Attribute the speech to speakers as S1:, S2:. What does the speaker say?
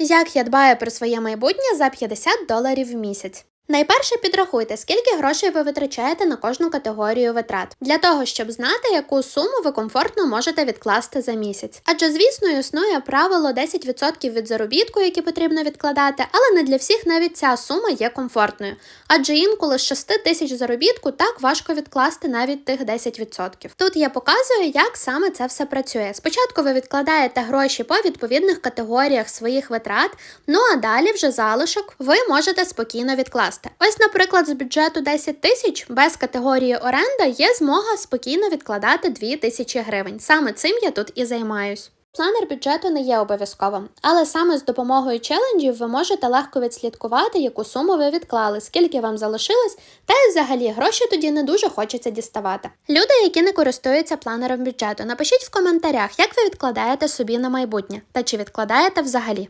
S1: Як я дбаю про своє майбутнє за 50 доларів в місяць. Найперше підрахуйте, скільки грошей ви витрачаєте на кожну категорію витрат, для того, щоб знати, яку суму ви комфортно можете відкласти за місяць. Адже, звісно, існує правило 10% від заробітку, які потрібно відкладати, але не для всіх навіть ця сума є комфортною. Адже інколи з 6 тисяч заробітку так важко відкласти навіть тих 10%. Тут я показую, як саме це все працює. Спочатку ви відкладаєте гроші по відповідних категоріях своїх витрат, ну а далі вже залишок ви можете спокійно відкласти. Ось, наприклад, з бюджету 10 тисяч без категорії оренда є змога спокійно відкладати 2 тисячі гривень. Саме цим я тут і займаюсь. Планер бюджету не є обов'язковим, але саме з допомогою челенджів ви можете легко відслідкувати, яку суму ви відклали, скільки вам залишилось, та й взагалі гроші тоді не дуже хочеться діставати. Люди, які не користуються планером бюджету, напишіть в коментарях, як ви відкладаєте собі на майбутнє та чи відкладаєте взагалі.